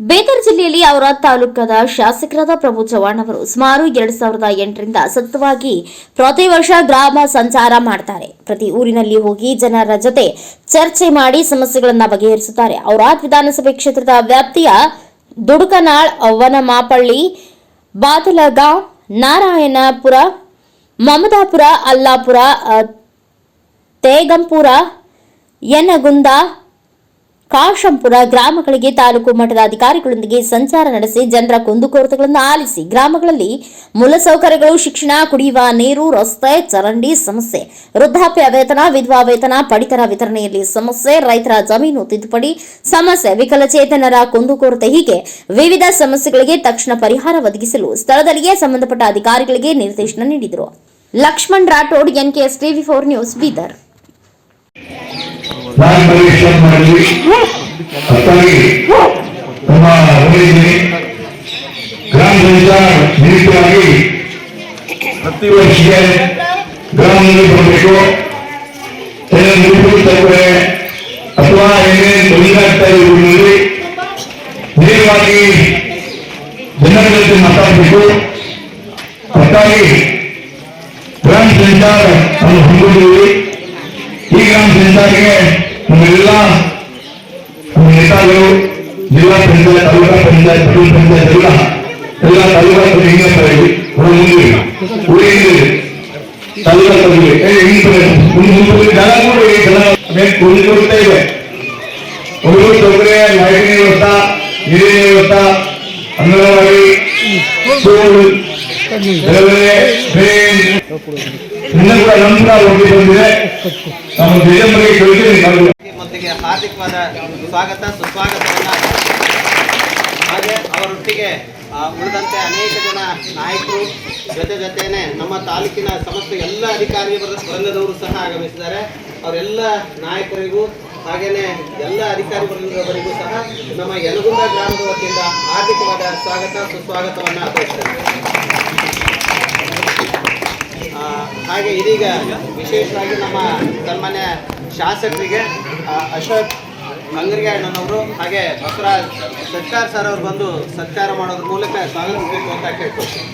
ಬೇದರ್ ಜಿಲ್ಲೆಯಲ್ಲಿ ಅವರ ತಾಲೂಕದ ಶಾಸಕರಾದ ಪ್ರಭು ಚವ್ಹಾಣ್ ಅವರು ಸುಮಾರು ಎರಡ್ ಸಾವಿರದ ಎಂಟರಿಂದ ಸತತವಾಗಿ ಪ್ರತಿ ವರ್ಷ ಗ್ರಾಮ ಸಂಚಾರ ಮಾಡ್ತಾರೆ. ಪ್ರತಿ ಊರಿನಲ್ಲಿ ಹೋಗಿ ಜನರ ಜೊತೆ ಚರ್ಚೆ ಮಾಡಿ ಸಮಸ್ಯೆಗಳನ್ನು ಬಗೆಹರಿಸುತ್ತಾರೆ. ಔರಾದ್ ವಿಧಾನಸಭೆ ಕ್ಷೇತ್ರದ ವ್ಯಾಪ್ತಿಯ ದುಡುಕನಾಳ್ ವನಮಾಪಳ್ಳಿ ಬಾದಲಗಾಂವ್ ನಾರಾಯಣಪುರ, ಮಮದಾಪುರ, ಅಲ್ಲಾಪುರ ತೇಗಂಪುರ ಯನಗುಂದ ಕಾಶಂಪುರ ಗ್ರಾಮಗಳಿಗೆ ತಾಲೂಕು ಮಟ್ಟದ ಅಧಿಕಾರಿಗಳೊಂದಿಗೆ ಸಂಚಾರ ನಡೆಸಿ ಜನರ ಕುಂದುಕೊರತೆಗಳನ್ನು ಆಲಿಸಿ ಗ್ರಾಮಗಳಲ್ಲಿ ಮೂಲಸೌಕರ್ಯಗಳು, ಶಿಕ್ಷಣ, ಕುಡಿಯುವ ನೀರು, ರಸ್ತೆ, ಚರಂಡಿ ಸಮಸ್ಯೆ, ವೃದ್ಧಾಪ್ಯ ವೇತನ, ವಿಧವಾ ವೇತನ, ಪಡಿತರ ವಿತರಣೆಯಲ್ಲಿ ಸಮಸ್ಯೆ, ರೈತರ ಜಮೀನು ತಿದ್ದುಪಡಿ ಸಮಸ್ಯೆ, ವಿಕಲಚೇತನರ ಕುಂದುಕೊರತೆ ಹೀಗೆ ವಿವಿಧ ಸಮಸ್ಯೆಗಳಿಗೆ ತಕ್ಷಣ ಪರಿಹಾರ ಒದಗಿಸಲು ಸ್ಥಳದಲ್ಲಿಯೇ ಸಂಬಂಧಪಟ್ಟ ಅಧಿಕಾರಿಗಳಿಗೆ ನಿರ್ದೇಶನ ನೀಡಿದರು. Lakshman Rathod, NKS TV four news, Bidar. ನಾನು ಪರೀಕ್ಷೆ ಮಾಡಿದ್ವಿ ಅಷ್ಟಾಗಿ ನಮ್ಮ ಹೋಗಿದ್ದೀನಿ ಗ್ರಾಮ ಪಂಚಾಯತ್ ನಿಮಿತ್ತವಾಗಿ ಪ್ರತಿ ವರ್ಷಕ್ಕೆ ಗ್ರಾಮದಲ್ಲಿ ಬರಬೇಕು ಏನೇನು ದುಡ್ಡು ತಪ್ಪರೆ ಅಥವಾ ಏನೇನು ತೊಂದರೆ ಆಗ್ತಾ ಇರೋದ್ರಲ್ಲಿ ನೇರವಾಗಿ ಜನರ ಜೊತೆ ಮಾತಾಡಬೇಕು ಒಟ್ಟಾಗಿ ಗ್ರಾಮ ಪಂಚಾಯತ್ ಅನ್ನು ಹೊಂದಿದ್ದೀವಿ ಈ ಗ್ರಾಮ ಪಂಚಾಯತ್ಗೆ ನಮ್ಮೆಲ್ಲ ನಮ್ಮ ನೇತಾಗಳು ಜಿಲ್ಲಾ ಪಂಚಾಯತ್ ತಾಲೂಕಾ ಪಂಚಾಯತ್ ಪಟ್ಟಣ ಪಂಚಾಯತ್ ಎಲ್ಲ ಎಲ್ಲ ತಾಲೂಕಾ ಸಭೆ ಹಿಂಗೆ ಬರೀವಿ ಮುಂದೆ ಉಳಿಯಿದೆ ತಾಲೂಕಾ ಸಭೆಗೆ ಏ, ಹಿಂಗೆ ಬರೀ. ಮುಂದೆ ಮುಂದೆ ಜನ ನೋಡಿ ಜನ ಮೇಲೆ ಕುಳಿತುಕೊಳ್ತಾ ಇದೆ ಒಂದು ತೊಗರೆ ಲೈಟಿಂಗ್ ವ್ಯವಸ್ಥಾ ನೀರಿನ ವ್ಯವಸ್ಥಾ ಅಂಗನವಾಡಿ ಸ್ಕೂಲ್ ಬೇರೆ ಬೇರೆ ಇನ್ನೂ ಕೂಡ ನಮ್ಮ ಕೂಡ ಹೋಗಿ ಬಂದಿದೆ ಮೊದಲಿಗೆ ಹಾರ್ದಿಕವಾದ ಸ್ವಾಗತ ಸುಸ್ವಾಗತವನ್ನು ಹಾಗೆ ಅವರೊಟ್ಟಿಗೆ ಆ, ಉಳಿದಂತೆ ಅನೇಕ ಜನ ನಾಯಕರು ಜೊತೆ ಜೊತೆನೆ ನಮ್ಮ ತಾಲೂಕಿನ ಸಮಸ್ತ ಎಲ್ಲ ಅಧಿಕಾರಿ ವರ್ಗದವರು ಸಹ ಆಗಮಿಸಿದ್ದಾರೆ. ಅವರೆಲ್ಲ ನಾಯಕರಿಗೂ ಹಾಗೇನೆ ಎಲ್ಲ ಅಧಿಕಾರಿ ವರ್ಗದವರಿಗೂ ಸಹ ನಮ್ಮ ಯಲಗುಂದ ಗ್ರಾಮದ ವತಿಯಿಂದ ಹಾರ್ದಿಕವಾದ ಸ್ವಾಗತ ಸುಸ್ವಾಗತವನ್ನು ಆ, ಹಾಗೆ ಇದೀಗ ವಿಶೇಷವಾಗಿ ನಮ್ಮ ಸನ್ಮಾನ್ಯ ಶಾಸಕರಿಗೆ ಅಶೋಕ್ ಅಂಗರಿಗಾಯಣ್ಣನವರು ಹಾಗೆ ಬಸವರಾಜ್ ಸತ್ಕಾರ ಸರ್ ಅವರು ಬಂದು ಸತ್ಕಾರ ಮಾಡೋದ್ರ ಮೂಲಕ ಸ್ವಾಗತಿಸಬೇಕು ಅಂತ ಕೇಳ್ಕೊಳ್ತೀನಿ.